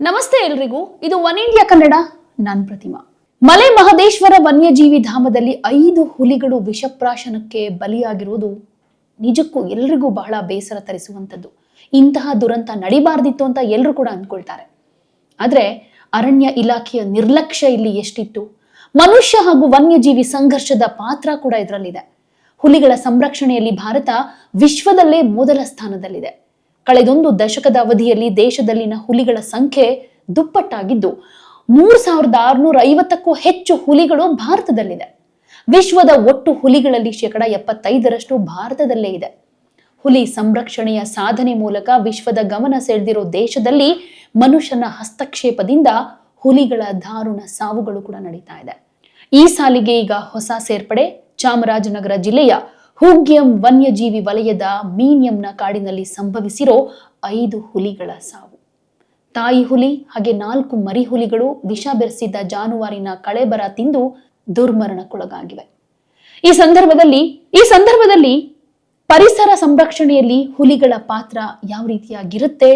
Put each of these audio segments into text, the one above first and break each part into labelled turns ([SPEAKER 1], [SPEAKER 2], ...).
[SPEAKER 1] ನಮಸ್ತೆ ಎಲ್ರಿಗೂ. ಇದು ಒನ್ ಇಂಡಿಯಾ ಕನ್ನಡ, ನಾನ್ ಪ್ರತಿಮಾ. ಮಲೆ ಮಹದೇಶ್ವರ ವನ್ಯಜೀವಿ ಧಾಮದಲ್ಲಿ ಐದು ಹುಲಿಗಳು ವಿಷಪ್ರಾಶನಕ್ಕೆ ಬಲಿಯಾಗಿರುವುದು ನಿಜಕ್ಕೂ ಎಲ್ರಿಗೂ ಬಹಳ ಬೇಸರ ತರಿಸುವಂಥದ್ದು. ಇಂತಹ ದುರಂತ ನಡಿಬಾರ್ದಿತ್ತು ಅಂತ ಎಲ್ಲರೂ ಕೂಡ ಅಂದ್ಕೊಳ್ತಾರೆ. ಆದ್ರೆ ಅರಣ್ಯ ಇಲಾಖೆಯ ನಿರ್ಲಕ್ಷ್ಯ ಇಲ್ಲಿ ಎಷ್ಟಿತ್ತು? ಮನುಷ್ಯ ಹಾಗೂ ವನ್ಯಜೀವಿ ಸಂಘರ್ಷದ ಪಾತ್ರ ಕೂಡ ಇದರಲ್ಲಿದೆ. ಹುಲಿಗಳ ಸಂರಕ್ಷಣೆಯಲ್ಲಿ ಭಾರತ ವಿಶ್ವದಲ್ಲೇ ಮೊದಲ ಸ್ಥಾನದಲ್ಲಿದೆ. ಕಳೆದೊಂದು ದಶಕದ ಅವಧಿಯಲ್ಲಿ ದೇಶದಲ್ಲಿನ ಹುಲಿಗಳ ಸಂಖ್ಯೆ ದುಪ್ಪಟ್ಟಾಗಿದ್ದು, ಮೂರ್ ಸಾವಿರದ ಆರುನೂರ ಐವತ್ತಕ್ಕೂ ಹೆಚ್ಚು ಹುಲಿಗಳು ಭಾರತದಲ್ಲಿದೆ. ವಿಶ್ವದ ಒಟ್ಟು ಹುಲಿಗಳಲ್ಲಿ ಶೇಕಡ ಎಪ್ಪತ್ತೈದರಷ್ಟು ಭಾರತದಲ್ಲೇ ಇದೆ. ಹುಲಿ ಸಂರಕ್ಷಣೆಯ ಸಾಧನೆ ಮೂಲಕ ವಿಶ್ವದ ಗಮನ ಸೆಳೆದಿರೋ ದೇಶದಲ್ಲಿ ಮನುಷ್ಯನ ಹಸ್ತಕ್ಷೇಪದಿಂದ ಹುಲಿಗಳ ದಾರುಣ ಸಾವುಗಳು ಕೂಡ ನಡೀತಾ ಇದೆ. ಈ ಸಾಲಿಗೆ ಈಗ ಹೊಸ ಸೇರ್ಪಡೆ ಚಾಮರಾಜನಗರ ಜಿಲ್ಲೆಯ ಹೂಗ್ಯಂ ವನ್ಯಜೀವಿ ವಲಯದ ಮೀನಿಯಂನ ಕಾಡಿನಲ್ಲಿ ಸಂಭವಿಸಿರೋ ಐದು ಹುಲಿಗಳ ಸಾವು. ತಾಯಿ ಹುಲಿ ಹಾಗೆ ನಾಲ್ಕು ಮರಿ ಹುಲಿಗಳು ವಿಷ ಬೆರೆಸಿದ್ದ ಜಾನುವಾರಿನ ಕಳೆಬರ ತಿಂದು ದುರ್ಮರಣಕ್ಕೊಳಗಾಗಿವೆ. ಈ ಸಂದರ್ಭದಲ್ಲಿ ಈ ಸಂದರ್ಭದಲ್ಲಿ ಪರಿಸರ ಸಂರಕ್ಷಣೆಯಲ್ಲಿ ಹುಲಿಗಳ ಪಾತ್ರ ಯಾವ ರೀತಿಯಾಗಿರುತ್ತೆ?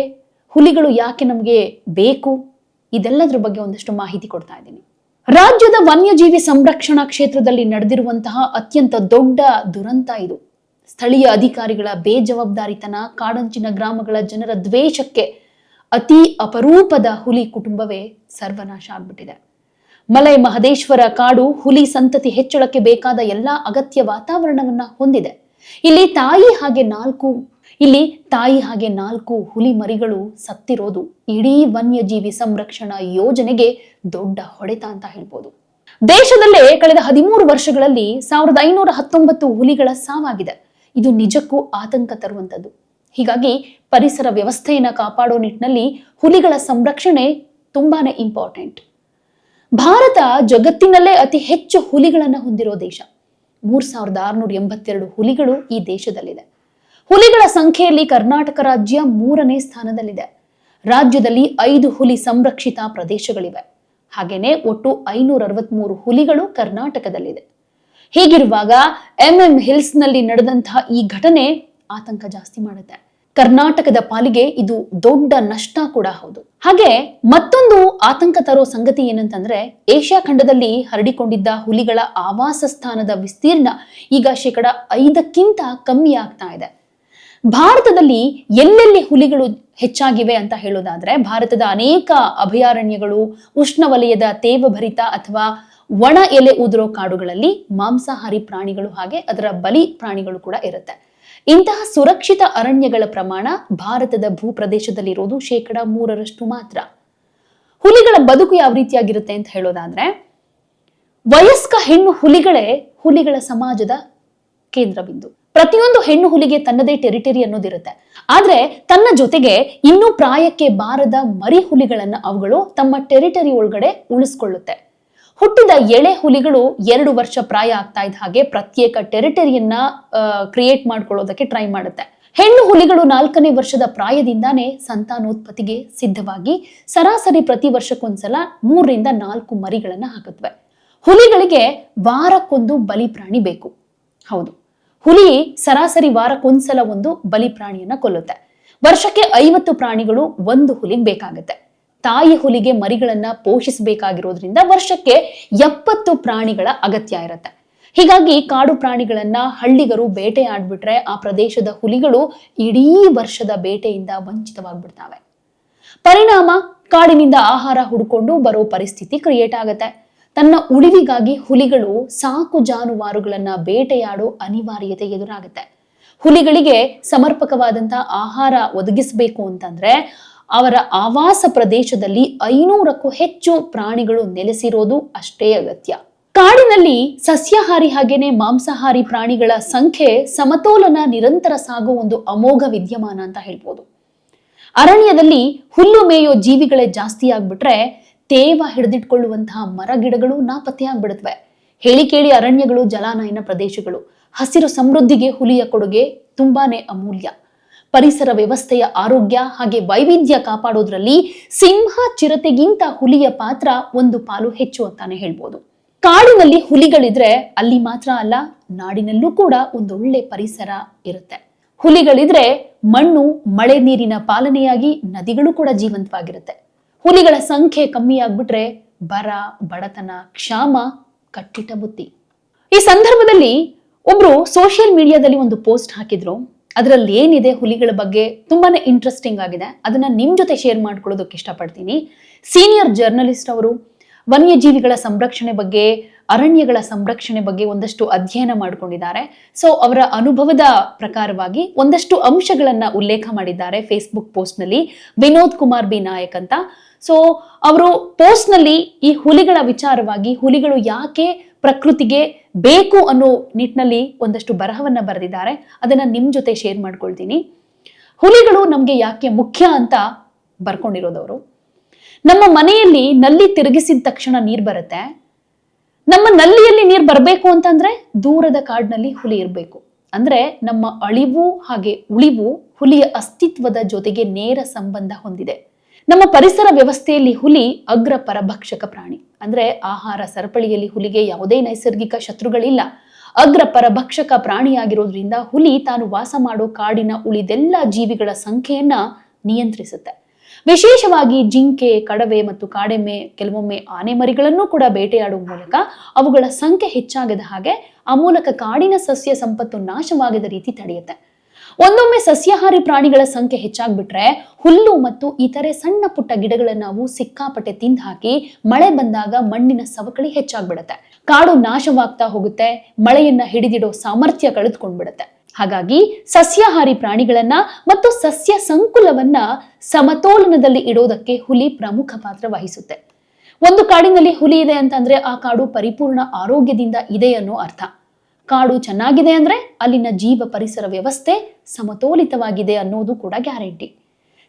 [SPEAKER 1] ಹುಲಿಗಳು ಯಾಕೆ ನಮಗೆ ಬೇಕು? ಇದೆಲ್ಲದರ ಬಗ್ಗೆ ಒಂದಷ್ಟು ಮಾಹಿತಿ ಕೊಡ್ತಾ ಇದ್ದೀನಿ. ರಾಜ್ಯದ ವನ್ಯಜೀವಿ ಸಂರಕ್ಷಣಾ ಕ್ಷೇತ್ರದಲ್ಲಿ ನಡೆದಿರುವಂತಹ ಅತ್ಯಂತ ದೊಡ್ಡ ದುರಂತ ಇದು. ಸ್ಥಳೀಯ ಅಧಿಕಾರಿಗಳ ಬೇಜವಾಬ್ದಾರಿತನ, ಕಾಡಂಚಿನ ಗ್ರಾಮಗಳ ಜನರ ದ್ವೇಷಕ್ಕೆ ಅತಿ ಅಪರೂಪದ ಹುಲಿ ಕುಟುಂಬವೇ ಸರ್ವನಾಶ ಆಗ್ಬಿಟ್ಟಿದೆ. ಮಲೈ ಮಹದೇಶ್ವರ ಕಾಡು ಹುಲಿ ಸಂತತಿ ಹೆಚ್ಚಳಕ್ಕೆ ಬೇಕಾದ ಎಲ್ಲಾ ಅಗತ್ಯ ವಾತಾವರಣವನ್ನ ಹೊಂದಿದೆ. ಇಲ್ಲಿ ತಾಯಿ ಹಾಗೆ ನಾಲ್ಕು ಇಲ್ಲಿ ತಾಯಿ ಹಾಗೆ ನಾಲ್ಕು ಹುಲಿ ಮರಿಗಳು ಸತ್ತಿರೋದು ಇಡೀ ವನ್ಯಜೀವಿ ಸಂರಕ್ಷಣಾ ಯೋಜನೆಗೆ ದೊಡ್ಡ ಹೊಡೆತ ಅಂತ ಹೇಳ್ಬೋದು. ದೇಶದಲ್ಲೇ ಕಳೆದ ಹದಿಮೂರು ವರ್ಷಗಳಲ್ಲಿ ಸಾವಿರದ ಐನೂರ ಹತ್ತೊಂಬತ್ತು ಹುಲಿಗಳ ಸಾವಾಗಿದೆ. ಇದು ನಿಜಕ್ಕೂ ಆತಂಕ ತರುವಂತದ್ದು ಹೀಗಾಗಿ ಪರಿಸರ ವ್ಯವಸ್ಥೆಯನ್ನು ಕಾಪಾಡೋ ನಿಟ್ಟಿನಲ್ಲಿ ಹುಲಿಗಳ ಸಂರಕ್ಷಣೆ ತುಂಬಾನೇ ಇಂಪಾರ್ಟೆಂಟ್. ಭಾರತ ಜಗತ್ತಿನಲ್ಲೇ ಅತಿ ಹೆಚ್ಚು ಹುಲಿಗಳನ್ನು ಹೊಂದಿರೋ ದೇಶ. ಮೂರ್ ಸಾವಿರದ ಆರುನೂರ ಎಂಬತ್ತೆರಡು ಹುಲಿಗಳು ಈ ದೇಶದಲ್ಲಿದೆ. ಹುಲಿಗಳ ಸಂಖ್ಯೆಯಲ್ಲಿ ಕರ್ನಾಟಕ ರಾಜ್ಯ ಮೂರನೇ ಸ್ಥಾನದಲ್ಲಿದೆ. ರಾಜ್ಯದಲ್ಲಿ ಐದು ಹುಲಿ ಸಂರಕ್ಷಿತ ಪ್ರದೇಶಗಳಿವೆ. ಹಾಗೇನೆ ಒಟ್ಟು ಐನೂರ ಅರವತ್ಮೂರು ಹುಲಿಗಳು ಕರ್ನಾಟಕದಲ್ಲಿದೆ. ಹೀಗಿರುವಾಗ ಎಂಎಂ ಹಿಲ್ಸ್ನಲ್ಲಿ ನಡೆದಂತಹ ಈ ಘಟನೆ ಆತಂಕ ಜಾಸ್ತಿ ಮಾಡುತ್ತೆ. ಕರ್ನಾಟಕದ ಪಾಲಿಗೆ ಇದು ದೊಡ್ಡ ನಷ್ಟ ಕೂಡ ಹೌದು. ಹಾಗೆ ಮತ್ತೊಂದು ಆತಂಕ ತರೋ ಸಂಗತಿ ಏನಂತಂದ್ರೆ, ಏಷ್ಯಾ ಖಂಡದಲ್ಲಿ ಹರಡಿಕೊಂಡಿದ್ದ ಹುಲಿಗಳ ಆವಾಸ ಸ್ಥಾನದ ವಿಸ್ತೀರ್ಣ ಈಗ ಶೇಕಡ ಐದಕ್ಕಿಂತ ಕಮ್ಮಿ ಆಗ್ತಾ ಇದೆ. ಭಾರತದಲ್ಲಿ ಎಲ್ಲೆಲ್ಲಿ ಹುಲಿಗಳು ಹೆಚ್ಚಾಗಿವೆ ಅಂತ ಹೇಳೋದಾದ್ರೆ ಭಾರತದ ಅನೇಕ ಅಭಯಾರಣ್ಯಗಳು, ಉಷ್ಣವಲಯದ ತೇವಭರಿತ ಅಥವಾ ಒಣ ಎಲೆ ಉದುರೋ ಕಾಡುಗಳಲ್ಲಿ ಮಾಂಸಾಹಾರಿ ಪ್ರಾಣಿಗಳು ಹಾಗೆ ಅದರ ಬಲಿ ಪ್ರಾಣಿಗಳು ಕೂಡ ಇರುತ್ತೆ. ಇಂತಹ ಸುರಕ್ಷಿತ ಅರಣ್ಯಗಳ ಪ್ರಮಾಣ ಭಾರತದ ಭೂಪ್ರದೇಶದಲ್ಲಿರೋದು ಶೇಕಡ ಮೂರರಷ್ಟು ಮಾತ್ರ. ಹುಲಿಗಳ ಬದುಕು ಯಾವ ರೀತಿಯಾಗಿರುತ್ತೆ ಅಂತ ಹೇಳೋದಾದ್ರೆ, ವಯಸ್ಕ ಹೆಣ್ಣು ಹುಲಿಗಳೇ ಹುಲಿಗಳ ಸಮಾಜದ ಕೇಂದ್ರ ಬಿಂದು ಪ್ರತಿಯೊಂದು ಹೆಣ್ಣು ಹುಲಿಗೆ ತನ್ನದೇ ಟೆರಿಟರಿ ಅನ್ನೋದಿರುತ್ತೆ ಆದ್ರೆ ತನ್ನ ಜೊತೆಗೆ ಇನ್ನೂ ಪ್ರಾಯಕ್ಕೆ ಬಾರದ ಮರಿ ಹುಲಿಗಳನ್ನ ಅವುಗಳು ತಮ್ಮ ಟೆರಿಟರಿ ಒಳಗಡೆ ಉಳಿಸ್ಕೊಳ್ಳುತ್ತೆ. ಹುಟ್ಟಿದ ಎಳೆ ಹುಲಿಗಳು ಎರಡು ವರ್ಷ ಪ್ರಾಯ ಆಗ್ತಾ ಇದ್ದ ಹಾಗೆ ಪ್ರತ್ಯೇಕ ಟೆರಿಟರಿಯನ್ನ ಕ್ರಿಯೇಟ್ ಮಾಡ್ಕೊಳ್ಳೋದಕ್ಕೆ ಟ್ರೈ ಮಾಡುತ್ತೆ. ಹೆಣ್ಣು ಹುಲಿಗಳು ನಾಲ್ಕನೇ ವರ್ಷದ ಪ್ರಾಯದಿಂದಾನೇ ಸಂತಾನೋತ್ಪತ್ತಿಗೆ ಸಿದ್ಧವಾಗಿ ಸರಾಸರಿ ಪ್ರತಿ ವರ್ಷಕ್ಕೊಂದ್ಸಲ ಮೂರರಿಂದ ನಾಲ್ಕು ಮರಿಗಳನ್ನ ಹಾಕುತ್ತವೆ. ಹುಲಿಗಳಿಗೆ ವಾರಕ್ಕೊಂದು ಬಲಿ ಪ್ರಾಣಿ ಬೇಕು. ಹೌದು. ಹುಲಿ ಸರಾಸರಿ ವಾರಕ್ಕೊಂದ್ಸಲ ಒಂದು ಬಲಿ ಪ್ರಾಣಿಯನ್ನ ಕೊಲ್ಲುತ್ತೆ. ವರ್ಷಕ್ಕೆ ಐವತ್ತು ಪ್ರಾಣಿಗಳು ಒಂದು ಹುಲಿಗೆ ಬೇಕಾಗುತ್ತೆ. ತಾಯಿ ಹುಲಿಗೆ ಮರಿಗಳನ್ನ ಪೋಷಿಸಬೇಕಾಗಿರೋದ್ರಿಂದ ವರ್ಷಕ್ಕೆ ಎಪ್ಪತ್ತು ಪ್ರಾಣಿಗಳ ಅಗತ್ಯ ಇರುತ್ತೆ. ಹೀಗಾಗಿ ಕಾಡು ಪ್ರಾಣಿಗಳನ್ನ ಹಳ್ಳಿಗರು ಬೇಟೆ ಆಡ್ಬಿಟ್ರೆ ಆ ಪ್ರದೇಶದ ಹುಲಿಗಳು ಇಡೀ ವರ್ಷದ ಬೇಟೆಯಿಂದ ವಂಚಿತವಾಗ್ಬಿಡ್ತಾವೆ. ಪರಿಣಾಮ ಕಾಡಿನಿಂದ ಆಹಾರ ಹುಡ್ಕೊಂಡು ಬರೋ ಪರಿಸ್ಥಿತಿ ಕ್ರಿಯೇಟ್ ಆಗತ್ತೆ. ತನ್ನ ಉಳಿವಿಗಾಗಿ ಹುಲಿಗಳು ಸಾಕು ಜಾನುವಾರುಗಳನ್ನ ಬೇಟೆಯಾಡೋ ಅನಿವಾರ್ಯತೆ ಎದುರಾಗುತ್ತೆ. ಹುಲಿಗಳಿಗೆ ಸಮರ್ಪಕವಾದಂತಹ ಆಹಾರ ಒದಗಿಸಬೇಕು ಅಂತಂದ್ರೆ ಅವರ ಆವಾಸ ಪ್ರದೇಶದಲ್ಲಿ ಐನೂರಕ್ಕೂ ಹೆಚ್ಚು ಪ್ರಾಣಿಗಳು ನೆಲೆಸಿರೋದು ಅಷ್ಟೇ ಅಗತ್ಯ. ಕಾಡಿನಲ್ಲಿ ಸಸ್ಯಾಹಾರಿ ಹಾಗೇನೆ ಮಾಂಸಾಹಾರಿ ಪ್ರಾಣಿಗಳ ಸಂಖ್ಯೆ ಸಮತೋಲನ ನಿರಂತರ ಸಾಗೋ ಒಂದು ಅಮೋಘ ವಿದ್ಯಮಾನ ಅಂತ ಹೇಳ್ಬೋದು. ಅರಣ್ಯದಲ್ಲಿ ಹುಲ್ಲು ಮೇಯೋ ಜೀವಿಗಳೇ ಜಾಸ್ತಿ ಆಗ್ಬಿಟ್ರೆ ತೇವ ಹಿಡಿದಿಟ್ಕೊಳ್ಳುವಂತಹ ಮರ ಗಿಡಗಳು ನಾಪತ್ತೆಯಾಗ್ಬಿಡುತ್ತವೆ. ಹೇಳಿ ಕೇಳಿ ಅರಣ್ಯಗಳು, ಜಲಾನಯನ ಪ್ರದೇಶಗಳು. ಹಸಿರು ಸಮೃದ್ಧಿಗೆ ಹುಲಿಯ ಕೊಡುಗೆ ತುಂಬಾನೇ ಅಮೂಲ್ಯ. ಪರಿಸರ ವ್ಯವಸ್ಥೆಯ ಆರೋಗ್ಯ ಹಾಗೆ ವೈವಿಧ್ಯ ಕಾಪಾಡೋದ್ರಲ್ಲಿ ಸಿಂಹ ಚಿರತೆಗಿಂತ ಹುಲಿಯ ಪಾತ್ರ ಒಂದು ಪಾಲು ಹೆಚ್ಚು ಅಂತಾನೆ ಹೇಳ್ಬೋದು. ಕಾಡಿನಲ್ಲಿ ಹುಲಿಗಳಿದ್ರೆ ಅಲ್ಲಿ ಮಾತ್ರ ಅಲ್ಲ, ನಾಡಿನಲ್ಲೂ ಕೂಡ ಒಂದೊಳ್ಳೆ ಪರಿಸರ ಇರುತ್ತೆ. ಹುಲಿಗಳಿದ್ರೆ ಮಣ್ಣು, ಮಳೆ ನೀರಿನ ಪಾಲನೆಯಾಗಿ ನದಿಗಳು ಕೂಡ ಜೀವಂತವಾಗಿರುತ್ತೆ. ಹುಲಿಗಳ ಸಂಖ್ಯೆ ಕಮ್ಮಿ ಆಗ್ಬಿಟ್ರೆ ಬರ, ಬಡತನ, ಕ್ಷಾಮ, ಕಟ್ಟಿಟ ಬುತ್ತಿ. ಈ ಸಂದರ್ಭದಲ್ಲಿ ಒಬ್ರು ಸೋಷಿಯಲ್ ಮೀಡಿಯಾದಲ್ಲಿ ಒಂದು ಪೋಸ್ಟ್ ಹಾಕಿದ್ರು. ಅದರಲ್ಲಿ ಏನಿದೆ ಹುಲಿಗಳ ಬಗ್ಗೆ ತುಂಬಾನೇ ಇಂಟ್ರೆಸ್ಟಿಂಗ್ ಆಗಿದೆ. ಅದನ್ನ ನಿಮ್ ಜೊತೆ ಶೇರ್ ಮಾಡ್ಕೊಳ್ಳೋದಕ್ಕೆ ಇಷ್ಟಪಡ್ತೀನಿ. ಸೀನಿಯರ್ ಜರ್ನಲಿಸ್ಟ್ ಅವರು ವನ್ಯಜೀವಿಗಳ ಸಂರಕ್ಷಣೆ ಬಗ್ಗೆ, ಅರಣ್ಯಗಳ ಸಂರಕ್ಷಣೆ ಬಗ್ಗೆ ಒಂದಷ್ಟು ಅಧ್ಯಯನ ಮಾಡಿಕೊಂಡಿದ್ದಾರೆ. ಸೊ ಅವರ ಅನುಭವದ ಪ್ರಕಾರವಾಗಿ ಒಂದಷ್ಟು ಅಂಶಗಳನ್ನ ಉಲ್ಲೇಖ ಮಾಡಿದ್ದಾರೆ ಫೇಸ್ಬುಕ್ ಪೋಸ್ಟ್ನಲ್ಲಿ ವಿನೋದ್ ಕುಮಾರ್ ಬಿ ನಾಯಕ್ ಅಂತ. ಸೊ ಅವರು ಪೋಸ್ಟ್ನಲ್ಲಿ ಈ ಹುಲಿಗಳ ವಿಚಾರವಾಗಿ ಹುಲಿಗಳು ಯಾಕೆ ಪ್ರಕೃತಿಗೆ ಬೇಕು ಅನ್ನೋ ನಿಟ್ಟಿನಲ್ಲಿ ಒಂದಷ್ಟು ಬರಹವನ್ನ ಬರೆದಿದ್ದಾರೆ. ಅದನ್ನ ನಿಮ್ ಜೊತೆ ಶೇರ್ ಮಾಡ್ಕೊಳ್ತೀನಿ. ಹುಲಿಗಳು ನಮ್ಗೆ ಯಾಕೆ ಮುಖ್ಯ ಅಂತ ಬರ್ಕೊಂಡಿರೋದವರು. ನಮ್ಮ ಮನೆಯಲ್ಲಿ ನಲ್ಲಿ ತಿರುಗಿಸಿದ ತಕ್ಷಣ ನೀರ್ ಬರುತ್ತೆ. ನಮ್ಮ ನಲ್ಲಿಯಲ್ಲಿ ನೀರ್ ಬರಬೇಕು ಅಂತಂದ್ರೆ ದೂರದ ಕಾಡಿನಲ್ಲಿ ಹುಲಿ ಇರಬೇಕು. ಅಂದ್ರೆ ನಮ್ಮ ಅಳಿವು ಹಾಗೆ ಉಳಿವು ಹುಲಿಯ ಅಸ್ತಿತ್ವದ ಜೊತೆಗೆ ನೇರ ಸಂಬಂಧ ಹೊಂದಿದೆ. ನಮ್ಮ ಪರಿಸರ ವ್ಯವಸ್ಥೆಯಲ್ಲಿ ಹುಲಿ ಅಗ್ರ ಪರಭಕ್ಷಕ ಪ್ರಾಣಿ. ಅಂದ್ರೆ ಆಹಾರ ಸರಪಳಿಯಲ್ಲಿ ಹುಲಿಗೆ ಯಾವುದೇ ನೈಸರ್ಗಿಕ ಶತ್ರುಗಳಿಲ್ಲ. ಅಗ್ರ ಪರಭಕ್ಷಕ ಪ್ರಾಣಿಯಾಗಿರೋದ್ರಿಂದ ಹುಲಿ ತಾನು ವಾಸ ಮಾಡೋ ಕಾಡಿನ ಉಳಿದೆಲ್ಲ ಜೀವಿಗಳ ಸಂಖ್ಯೆಯನ್ನ ನಿಯಂತ್ರಿಸುತ್ತೆ. ವಿಶೇಷವಾಗಿ ಜಿಂಕೆ, ಕಡವೆ ಮತ್ತು ಕಾಡೆಮ್ಮೆ, ಕೆಲವೊಮ್ಮೆ ಆನೆ ಮರಿಗಳನ್ನು ಕೂಡ ಬೇಟೆಯಾಡುವ ಮೂಲಕ ಅವುಗಳ ಸಂಖ್ಯೆ ಹೆಚ್ಚಾಗದ ಹಾಗೆ ಆ ಮೂಲಕ ಕಾಡಿನ ಸಸ್ಯ ಸಂಪತ್ತು ನಾಶವಾಗದ ರೀತಿ ತಡೆಯುತ್ತೆ. ಒಂದೊಮ್ಮೆ ಸಸ್ಯಾಹಾರಿ ಪ್ರಾಣಿಗಳ ಸಂಖ್ಯೆ ಹೆಚ್ಚಾಗ್ಬಿಟ್ರೆ ಹುಲ್ಲು ಮತ್ತು ಇತರೆ ಸಣ್ಣ ಪುಟ್ಟ ಗಿಡಗಳನ್ನ ನಾವು ಸಿಕ್ಕಾಪಟ್ಟೆ ತಿಂದು ಹಾಕಿ ಮಳೆ ಬಂದಾಗ ಮಣ್ಣಿನ ಸವಕಳಿ ಹೆಚ್ಚಾಗ್ಬಿಡತ್ತೆ. ಕಾಡು ನಾಶವಾಗ್ತಾ ಹೋಗುತ್ತೆ, ಮಳೆಯನ್ನ ಹಿಡಿದಿಡೋ ಸಾಮರ್ಥ್ಯ ಕಳೆದುಕೊಂಡ್ಬಿಡತ್ತೆ. ಹಾಗಾಗಿ ಸಸ್ಯಾಹಾರಿ ಪ್ರಾಣಿಗಳನ್ನ ಮತ್ತು ಸಸ್ಯ ಸಂಕುಲವನ್ನ ಸಮತೋಲನದಲ್ಲಿ ಇಡೋದಕ್ಕೆ ಹುಲಿ ಪ್ರಮುಖ ಪಾತ್ರ ವಹಿಸುತ್ತೆ. ಒಂದು ಕಾಡಿನಲ್ಲಿ ಹುಲಿ ಇದೆ ಅಂತಂದ್ರೆ ಆ ಕಾಡು ಪರಿಪೂರ್ಣ ಆರೋಗ್ಯದಿಂದ ಇದೆ ಅನ್ನೋ ಅರ್ಥ. ಕಾಡು ಚೆನ್ನಾಗಿದೆ ಅಂದ್ರೆ ಅಲ್ಲಿನ ಜೀವ ಪರಿಸರ ವ್ಯವಸ್ಥೆ ಸಮತೋಲಿತವಾಗಿದೆ ಅನ್ನೋದು ಕೂಡ ಗ್ಯಾರಂಟಿ.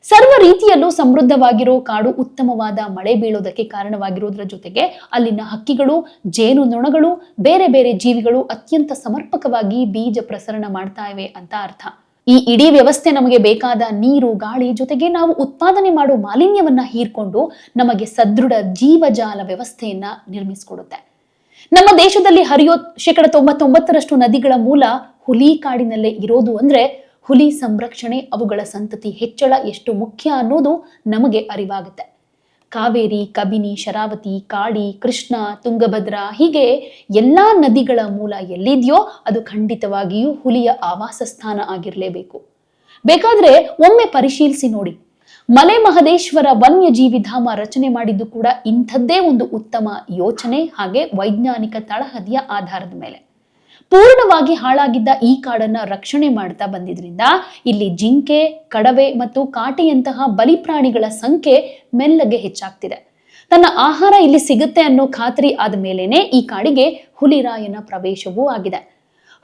[SPEAKER 1] ಸರ್ವ ರೀತಿಯಲ್ಲೂ ಸಮೃದ್ಧವಾಗಿರೋ ಕಾಡು ಉತ್ತಮವಾದ ಮಳೆ ಬೀಳೋದಕ್ಕೆ ಕಾರಣವಾಗಿರೋದ್ರ ಜೊತೆಗೆ ಅಲ್ಲಿನ ಹಕ್ಕಿಗಳು, ಜೇನು ನೊಣಗಳು, ಬೇರೆ ಬೇರೆ ಜೀವಿಗಳು ಅತ್ಯಂತ ಸಮರ್ಪಕವಾಗಿ ಬೀಜ ಪ್ರಸರಣ ಮಾಡ್ತಾ ಇವೆ ಅಂತ ಅರ್ಥ. ಈ ಇಡೀ ವ್ಯವಸ್ಥೆ ನಮಗೆ ಬೇಕಾದ ನೀರು, ಗಾಳಿ ಜೊತೆಗೆ ನಾವು ಉತ್ಪಾದನೆ ಮಾಡೋ ಮಾಲಿನ್ಯವನ್ನ ಹೀರ್ಕೊಂಡು ನಮಗೆ ಸದೃಢ ಜೀವಜಾಲ ವ್ಯವಸ್ಥೆಯನ್ನ ನಿರ್ಮಿಸಿಕೊಡುತ್ತೆ. ನಮ್ಮ ದೇಶದಲ್ಲಿ ಹರಿಯೋ ಶೇಕಡ ತೊಂಬತ್ತೊಂಬತ್ತರಷ್ಟು ನದಿಗಳ ಮೂಲ ಹುಲಿ ಕಾಡಿನಲ್ಲೇ ಇರೋದು ಅಂದ್ರೆ ಹುಲಿ ಸಂರಕ್ಷಣೆ, ಅವುಗಳ ಸಂತತಿ ಹೆಚ್ಚಳ ಎಷ್ಟು ಮುಖ್ಯ ಅನ್ನೋದು ನಮಗೆ ಅರಿವಾಗುತ್ತೆ. ಕಾವೇರಿ, ಕಬಿನಿ, ಶರಾವತಿ, ಕಾಡಿ, ಕೃಷ್ಣ, ತುಂಗಭದ್ರಾ ಹೀಗೆ ಎಲ್ಲಾ ನದಿಗಳ ಮೂಲ ಎಲ್ಲಿದೆಯೋ ಅದು ಖಂಡಿತವಾಗಿಯೂ ಹುಲಿಯ ಆವಾಸ ಸ್ಥಾನ ಆಗಿರಲೇಬೇಕು. ಬೇಕಾದ್ರೆ ಒಮ್ಮೆ ಪರಿಶೀಲಿಸಿ ನೋಡಿ. ಮಲೆ ಮಹದೇಶ್ವರ ವನ್ಯಜೀವಿ ಧಾಮ ರಚನೆ ಮಾಡಿದ್ದು ಕೂಡ ಇಂಥದ್ದೇ ಒಂದು ಉತ್ತಮ ಯೋಚನೆ ಹಾಗೆ ವೈಜ್ಞಾನಿಕ ತಳಹದಿಯ ಆಧಾರದ ಮೇಲೆ. ಪೂರ್ಣವಾಗಿ ಹಾಳಾಗಿದ್ದ ಈ ಕಾಡನ್ನ ರಕ್ಷಣೆ ಮಾಡ್ತಾ ಬಂದಿದ್ರಿಂದ ಇಲ್ಲಿ ಜಿಂಕೆ, ಕಡವೆ ಮತ್ತು ಕಾಟೆಯಂತಹ ಬಲಿಪ್ರಾಣಿಗಳ ಸಂಖ್ಯೆ ಮೆಲ್ಲಗೆ ಹೆಚ್ಚಾಗ್ತಿದೆ. ತನ್ನ ಆಹಾರ ಇಲ್ಲಿ ಸಿಗುತ್ತೆ ಅನ್ನೋ ಖಾತ್ರಿ ಆದ ಮೇಲೇನೆ ಈ ಕಾಡಿಗೆ ಹುಲಿರಾಯನ ಪ್ರವೇಶವೂ ಆಗಿದೆ.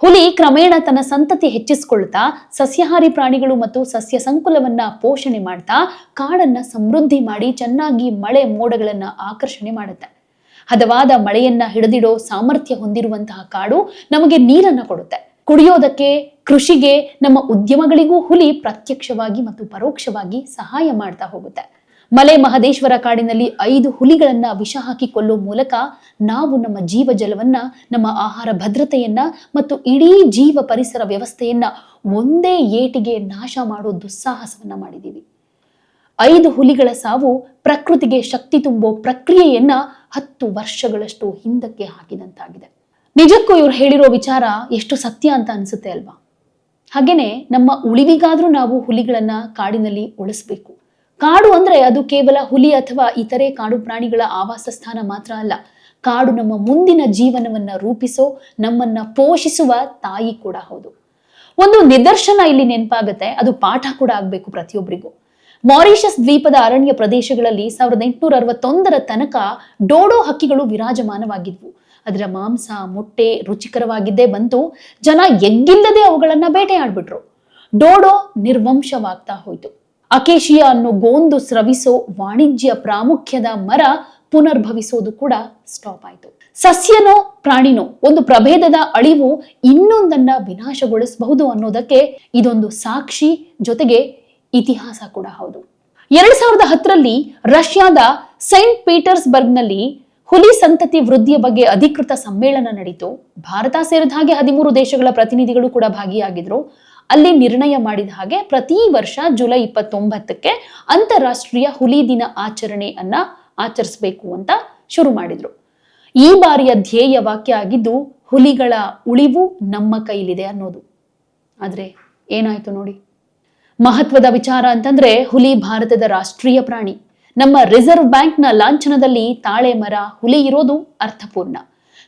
[SPEAKER 1] ಹುಲಿ ಕ್ರಮೇಣ ತನ್ನ ಸಂತತಿ ಹೆಚ್ಚಿಸಿಕೊಳ್ತಾ, ಸಸ್ಯಾಹಾರಿ ಪ್ರಾಣಿಗಳು ಮತ್ತು ಸಸ್ಯ ಸಂಕುಲವನ್ನ ಪೋಷಣೆ ಮಾಡ್ತಾ, ಕಾಡನ್ನ ಸಮೃದ್ಧಿ ಮಾಡಿ ಚೆನ್ನಾಗಿ ಮಳೆ ಮೋಡಗಳನ್ನ ಆಕರ್ಷಣೆ ಮಾಡುತ್ತೆ. ಹದವಾದ ಮಳೆಯನ್ನ ಹಿಡಿದಿಡೋ ಸಾಮರ್ಥ್ಯ ಹೊಂದಿರುವಂತಹ ಕಾಡು ನಮಗೆ ನೀರನ್ನ ಕೊಡುತ್ತೆ. ಕುಡಿಯೋದಕ್ಕೆ, ಕೃಷಿಗೆ, ನಮ್ಮ ಉದ್ಯಮಗಳಿಗೂ ಹುಲಿ ಪ್ರತ್ಯಕ್ಷವಾಗಿ ಮತ್ತು ಪರೋಕ್ಷವಾಗಿ ಸಹಾಯ ಮಾಡ್ತಾ ಹೋಗುತ್ತೆ. ಮಲೆ ಮಹದೇಶ್ವರ ಕಾಡಿನಲ್ಲಿ ಐದು ಹುಲಿಗಳನ್ನ ವಿಷ ಹಾಕಿ ಮೂಲಕ ನಾವು ನಮ್ಮ ಜೀವ ಜಲವನ್ನ, ನಮ್ಮ ಆಹಾರ ಭದ್ರತೆಯನ್ನ ಮತ್ತು ಇಡೀ ಜೀವ ಪರಿಸರ ವ್ಯವಸ್ಥೆಯನ್ನ ಒಂದೇ ಏಟಿಗೆ ನಾಶ ಮಾಡೋ ದುಸ್ಸಾಹಸವನ್ನ ಮಾಡಿದೀವಿ. ಐದು ಹುಲಿಗಳ ಸಾವು ಪ್ರಕೃತಿಗೆ ಶಕ್ತಿ ತುಂಬೋ ಪ್ರಕ್ರಿಯೆಯನ್ನ ಹತ್ತು ವರ್ಷಗಳಷ್ಟು ಹಿಂದಕ್ಕೆ ಹಾಕಿದಂತಾಗಿದೆ. ನಿಜಕ್ಕೂ ಇವ್ರು ಹೇಳಿರೋ ವಿಚಾರ ಎಷ್ಟು ಸತ್ಯ ಅಂತ ಅನ್ಸುತ್ತೆ ಅಲ್ವಾ? ಹಾಗೇನೆ ನಮ್ಮ ಉಳಿವಿಗಾದ್ರೂ ನಾವು ಹುಲಿಗಳನ್ನ ಕಾಡಿನಲ್ಲಿ ಉಳಿಸ್ಬೇಕು. ಕಾಡು ಅಂದ್ರೆ ಅದು ಕೇವಲ ಹುಲಿ ಅಥವಾ ಇತರೆ ಕಾಡು ಪ್ರಾಣಿಗಳ ಆವಾಸ ಸ್ಥಾನ ಮಾತ್ರ ಅಲ್ಲ. ಕಾಡು ನಮ್ಮ ಮುಂದಿನ ಜೀವನವನ್ನ ರೂಪಿಸೋ, ನಮ್ಮನ್ನ ಪೋಷಿಸುವ ತಾಯಿ ಕೂಡ ಹೌದು. ಒಂದು ನಿದರ್ಶನ ಇಲ್ಲಿ ನೆನಪಾಗುತ್ತೆ, ಅದು ಪಾಠ ಕೂಡ ಆಗ್ಬೇಕು ಪ್ರತಿಯೊಬ್ಬರಿಗೂ ಮಾರಿಷಸ್ ದ್ವೀಪದ ಅರಣ್ಯ ಪ್ರದೇಶಗಳಲ್ಲಿ ಸಾವಿರದ ಎಂಟುನೂರ ಅರವತ್ತೊಂದರ ತನಕ ಡೋಡೋ ಹಕ್ಕಿಗಳು ವಿರಾಜಮಾನವಾಗಿದ್ವು. ಅದರ ಮಾಂಸ, ಮೊಟ್ಟೆ ರುಚಿಕರವಾಗಿದ್ದೇ ಬಂತು. ಜನ ಎಗ್ಗಿಲ್ಲದೆ ಅವುಗಳನ್ನ ಬೇಟೆಯಾಡ್ಬಿಟ್ರು. ಡೋಡೋ ನಿರ್ವಂಶವಾಗ್ತಾ ಹೋಯ್ತು. ಅಕೇಶಿಯಾ ಅನ್ನು ಗೋಂದು ಸ್ರವಿಸೋ ವಾಣಿಜ್ಯ ಪ್ರಾಮುಖ್ಯದ ಮರ ಪುನರ್ಭವಿಸೋದು ಕೂಡ ಸ್ಟಾಪ್ ಆಯಿತು. ಸಸ್ಯನೋ ಪ್ರಾಣಿನೋ ಒಂದು ಪ್ರಭೇದದ ಅಳಿವು ಇನ್ನೊಂದನ್ನ ವಿನಾಶಗೊಳಿಸಬಹುದು ಅನ್ನೋದಕ್ಕೆ ಇದೊಂದು ಸಾಕ್ಷಿ ಜೊತೆಗೆ ಇತಿಹಾಸ ಕೂಡ ಹೌದು. ಎರಡ್ ಸಾವಿರದ ಹತ್ತರಲ್ಲಿ ರಷ್ಯಾದ ಸೈಂಟ್ ಪೀಟರ್ಸ್ಬರ್ಗ್ನಲ್ಲಿ ಹುಲಿ ಸಂತತಿ ವೃದ್ಧಿಯ ಬಗ್ಗೆ ಅಧಿಕೃತ ಸಮ್ಮೇಳನ ನಡೆಯಿತು ಭಾರತ ಸೇರಿದ ಹಾಗೆ ಹದಿಮೂರು ದೇಶಗಳ ಪ್ರತಿನಿಧಿಗಳು ಕೂಡ ಭಾಗಿಯಾಗಿದ್ರು. ಅಲ್ಲಿ ನಿರ್ಣಯ ಮಾಡಿದ ಹಾಗೆ ಪ್ರತಿ ವರ್ಷ ಜುಲೈ ಇಪ್ಪತ್ತೊಂಬತ್ತಕ್ಕೆ ಅಂತಾರಾಷ್ಟ್ರೀಯ ಹುಲಿ ದಿನ ಆಚರಣೆಯನ್ನ ಆಚರಿಸಬೇಕು ಅಂತ ಶುರು ಮಾಡಿದ್ರು. ಈ ಬಾರಿಯ ಧ್ಯೇಯ ವಾಕ್ಯ ಆಗಿದ್ದು, ಹುಲಿಗಳ ಉಳಿವು ನಮ್ಮ ಕೈಲಿದೆ ಅನ್ನೋದು. ಆದ್ರೆ ಏನಾಯ್ತು ನೋಡಿ? ಮಹತ್ವದ ವಿಚಾರ ಅಂತಂದ್ರೆ ಹುಲಿ ಭಾರತದ ರಾಷ್ಟ್ರೀಯ ಪ್ರಾಣಿ. ನಮ್ಮ ರಿಸರ್ವ್ ಬ್ಯಾಂಕ್ನ ಲಾಂಛನದಲ್ಲಿ ತಾಳೆ ಮರ, ಹುಲಿ ಇರೋದು ಅರ್ಥಪೂರ್ಣ.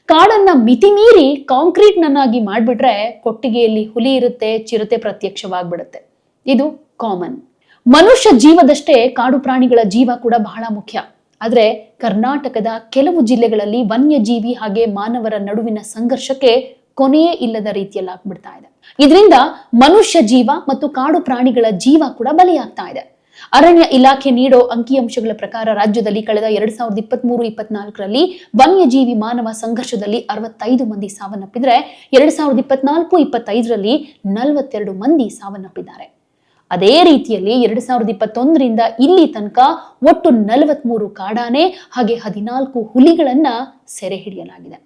[SPEAKER 1] ಕಾಡನ್ನ ಮಿತಿಮೀರಿ ಕಾಂಕ್ರೀಟ್ನನ್ನಾಗಿ ಮಾಡ್ಬಿಟ್ರೆ ಕೊಟ್ಟಿಗೆಯಲ್ಲಿ ಹುಲಿ ಇರುತ್ತೆ, ಚಿರತೆ ಪ್ರತ್ಯಕ್ಷವಾಗ್ಬಿಡುತ್ತೆ. ಇದು ಕಾಮನ್. ಮನುಷ್ಯ ಜೀವದಷ್ಟೇ ಕಾಡು ಪ್ರಾಣಿಗಳ ಜೀವ ಕೂಡ ಬಹಳ ಮುಖ್ಯ. ಆದ್ರೆ ಕರ್ನಾಟಕದ ಕೆಲವು ಜಿಲ್ಲೆಗಳಲ್ಲಿ ವನ್ಯಜೀವಿ ಹಾಗೆ ಮಾನವರ ನಡುವಿನ ಸಂಘರ್ಷಕ್ಕೆ ಕೊನೆಯೇ ಇಲ್ಲದ ರೀತಿಯಲ್ಲಿ ಆಗ್ಬಿಡ್ತಾ ಇದೆ. ಇದರಿಂದ ಮನುಷ್ಯ ಜೀವ ಮತ್ತು ಕಾಡು ಪ್ರಾಣಿಗಳ ಜೀವ ಕೂಡ ಬಲಿಯಾಗ್ತಾ ಇದೆ. ಅರಣ್ಯ ಇಲಾಖೆ ನೀಡೋ ಅಂಕಿಅಂಶಗಳ ಪ್ರಕಾರ ರಾಜ್ಯದಲ್ಲಿ ಕಳೆದ ಎರಡ್ ಸಾವಿರದ ಇಪ್ಪತ್ತ್ ಮೂರು ಇಪ್ಪತ್ನಾಲ್ಕರಲ್ಲಿ ವನ್ಯಜೀವಿ ಮಾನವ ಸಂಘರ್ಷದಲ್ಲಿ ಅರವತ್ತೈದು ಮಂದಿ ಸಾವನ್ನಪ್ಪಿದ್ರೆ ಎರಡ್ ಸಾವಿರದ ಇಪ್ಪತ್ನಾಲ್ಕು ಇಪ್ಪತ್ತೈದರಲ್ಲಿ ನಲವತ್ತೆರಡು ಮಂದಿ ಸಾವನ್ನಪ್ಪಿದ್ದಾರೆ. ಅದೇ ರೀತಿಯಲ್ಲಿ ಎರಡ್ ಸಾವಿರದ ಇಪ್ಪತ್ತೊಂದರಿಂದ ಇಲ್ಲಿ ತನಕ ಒಟ್ಟು ನಲವತ್ಮೂರು ಕಾಡಾನೆ ಹಾಗೆ ಹದಿನಾಲ್ಕು ಹುಲಿಗಳನ್ನ ಸೆರೆ ಹಿಡಿಯಲಾಗಿದೆ.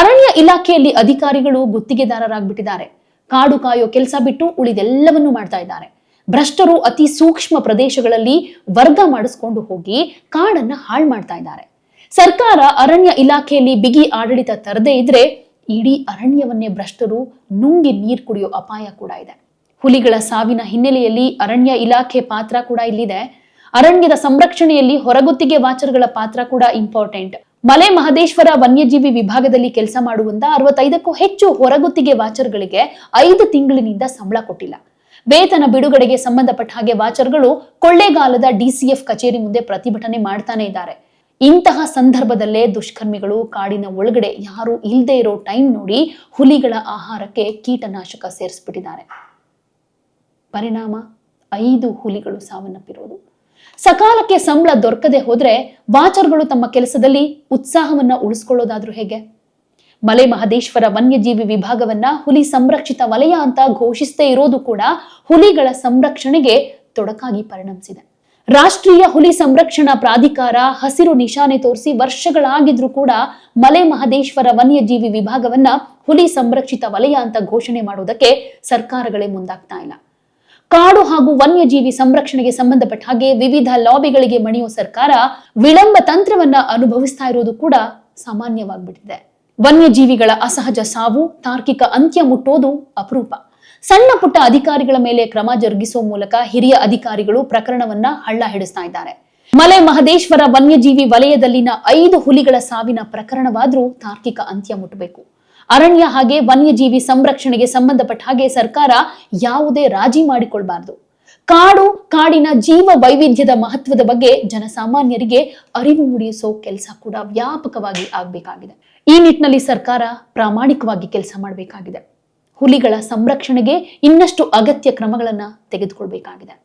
[SPEAKER 1] ಅರಣ್ಯ ಇಲಾಖೆಯಲ್ಲಿ ಅಧಿಕಾರಿಗಳು ಗುತ್ತಿಗೆದಾರರಾಗ್ಬಿಟ್ಟಿದ್ದಾರೆ. ಕಾಡು ಕಾಯೋ ಕೆಲಸ ಬಿಟ್ಟು ಉಳಿದೆಲ್ಲವನ್ನೂ ಮಾಡ್ತಾ ಇದ್ದಾರೆ. ಭ್ರಷ್ಟರು ಅತಿ ಸೂಕ್ಷ್ಮ ಪ್ರದೇಶಗಳಲ್ಲಿ ವರ್ಗ ಮಾಡಿಸ್ಕೊಂಡು ಹೋಗಿ ಕಾಡನ್ನ ಹಾಳು ಮಾಡ್ತಾ ಇದ್ದಾರೆ. ಸರ್ಕಾರ ಅರಣ್ಯ ಇಲಾಖೆಯಲ್ಲಿ ಬಿಗಿ ಆಡಳಿತ ತರದೇ ಇದ್ರೆ ಇಡೀ ಅರಣ್ಯವನ್ನೇ ಭ್ರಷ್ಟರು ನುಂಗಿ ನೀರು ಕುಡಿಯೋ ಅಪಾಯ ಕೂಡ ಇದೆ. ಹುಲಿಗಳ ಸಾವಿನ ಹಿನ್ನೆಲೆಯಲ್ಲಿ ಅರಣ್ಯ ಇಲಾಖೆ ಪಾತ್ರ ಕೂಡ ಇಲ್ಲಿದೆ. ಅರಣ್ಯದ ಸಂರಕ್ಷಣೆಯಲ್ಲಿ ಹೊರಗುತ್ತಿಗೆ ವಾಚರ್ಗಳ ಪಾತ್ರ ಕೂಡ ಇಂಪಾರ್ಟೆಂಟ್. ಮಲೆ ಮಹದೇಶ್ವರ ವನ್ಯಜೀವಿ ವಿಭಾಗದಲ್ಲಿ ಕೆಲಸ ಮಾಡುವಂತ ಅರವತ್ತೈದಕ್ಕೂ ಹೆಚ್ಚು ಹೊರಗುತ್ತಿಗೆ ವಾಚರ್ಗಳಿಗೆ ಐದು ತಿಂಗಳಿನಿಂದ ಸಂಬಳ ಕೊಟ್ಟಿಲ್ಲ. ವೇತನ ಬಿಡುಗಡೆಗೆ ಸಂಬಂಧಪಟ್ಟ ಹಾಗೆ ವಾಚರ್ಗಳು ಕೊಳ್ಳೇಗಾಲದ ಡಿಸಿಎಫ್ ಕಚೇರಿ ಮುಂದೆ ಪ್ರತಿಭಟನೆ ಮಾಡ್ತಾನೆ ಇದ್ದಾರೆ. ಇಂತಹ ಸಂದರ್ಭದಲ್ಲೇ ದುಷ್ಕರ್ಮಿಗಳು ಕಾಡಿನ ಒಳಗಡೆ ಯಾರು ಇಲ್ಲದೆ ಇರೋ ಟೈಮ್ ನೋಡಿ ಹುಲಿಗಳ ಆಹಾರಕ್ಕೆ ಕೀಟನಾಶಕ ಸೇರಿಸ್ಬಿಟ್ಟಿದ್ದಾರೆ. ಪರಿಣಾಮ ಐದು ಹುಲಿಗಳು ಸಾವನ್ನಪ್ಪಿರೋದು. ಸಕಾಲಕ್ಕೆ ಸಂಬಳ ದೊರಕದೆ ಹೋದ್ರೆ ವಾಚರ್ಗಳು ತಮ್ಮ ಕೆಲಸದಲ್ಲಿ ಉತ್ಸಾಹವನ್ನ ಉಳಿಸ್ಕೊಳ್ಳೋದಾದ್ರೂ ಹೇಗೆ? ಮಲೆ ಮಹದೇಶ್ವರ ವನ್ಯಜೀವಿ ವಿಭಾಗವನ್ನ ಹುಲಿ ಸಂರಕ್ಷಿತ ವಲಯ ಅಂತ ಘೋಷಿಸದೇ ಇರೋದು ಕೂಡ ಹುಲಿಗಳ ಸಂರಕ್ಷಣೆಗೆ ತೊಡಕಾಗಿ ಪರಿಣಮಿಸಿದೆ. ರಾಷ್ಟ್ರೀಯ ಹುಲಿ ಸಂರಕ್ಷಣಾ ಪ್ರಾಧಿಕಾರ ಹಸಿರು ನಿಶಾನೆ ತೋರಿಸಿ ವರ್ಷಗಳಾಗಿದ್ರೂ ಕೂಡ ಮಲೆ ಮಹದೇಶ್ವರ ವನ್ಯಜೀವಿ ವಿಭಾಗವನ್ನ ಹುಲಿ ಸಂರಕ್ಷಿತ ವಲಯ ಅಂತ ಘೋಷಣೆ ಮಾಡುವುದಕ್ಕೆ ಸರ್ಕಾರಗಳೇ ಮುಂದಾಗ್ತಾ ಇಲ್ಲ. ಕಾಡು ಹಾಗೂ ವನ್ಯಜೀವಿ ಸಂರಕ್ಷಣೆಗೆ ಸಂಬಂಧಪಟ್ಟ ಹಾಗೆ ವಿವಿಧ ಲಾಬಿಗಳಿಗೆ ಮಣಿಯೋ ಸರ್ಕಾರ ವಿಳಂಬ ತಂತ್ರವನ್ನ ಅನುಭವಿಸ್ತಾ ಇರೋದು ಕೂಡ ಸಾಮಾನ್ಯವಾಗ್ಬಿಟ್ಟಿದೆ. ವನ್ಯಜೀವಿಗಳ ಅಸಹಜ ಸಾವು, ತಾರ್ಕಿಕ ಅಂತ್ಯ ಮುಟ್ಟೋದು ಅಪರೂಪ. ಸಣ್ಣ ಪುಟ್ಟ ಅಧಿಕಾರಿಗಳ ಮೇಲೆ ಕ್ರಮ ಜರುಗಿಸುವ ಮೂಲಕ ಹಿರಿಯ ಅಧಿಕಾರಿಗಳು ಪ್ರಕರಣವನ್ನ ಹಳ್ಳ ಹಿಡಿಸ್ತಾ ಇದ್ದಾರೆ. ಮಲೆ ಮಹದೇಶ್ವರ ವನ್ಯಜೀವಿ ವಲಯದಲ್ಲಿನ ಐದು ಹುಲಿಗಳ ಸಾವಿನ ಪ್ರಕರಣವಾದ್ರೂ ತಾರ್ಕಿಕ ಅಂತ್ಯ ಮುಟ್ಟಬೇಕು. ಅರಣ್ಯ ಹಾಗೆ ವನ್ಯಜೀವಿ ಸಂರಕ್ಷಣೆಗೆ ಸಂಬಂಧಪಟ್ಟ ಹಾಗೆ ಸರ್ಕಾರ ಯಾವುದೇ ರಾಜಿ ಮಾಡಿಕೊಳ್ಬಾರ್ದು. ಕಾಡು, ಕಾಡಿನ ಜೀವ ವೈವಿಧ್ಯದ ಮಹತ್ವದ ಬಗ್ಗೆ ಜನಸಾಮಾನ್ಯರಿಗೆ ಅರಿವು ಮೂಡಿಸೋ ಕೆಲಸ ಕೂಡ ವ್ಯಾಪಕವಾಗಿ ಆಗಬೇಕಾಗಿದೆ. ಈ ನಿಟ್ಟಿನಲ್ಲಿ ಸರ್ಕಾರ ಪ್ರಾಮಾಣಿಕವಾಗಿ ಕೆಲಸ ಮಾಡಬೇಕಾಗಿದೆ. ಹುಲಿಗಳ ಸಂರಕ್ಷಣೆಗೆ ಇನ್ನಷ್ಟು ಅಗತ್ಯ ಕ್ರಮಗಳನ್ನು ತೆಗೆದುಕೊಳ್ಬೇಕಾಗಿದೆ.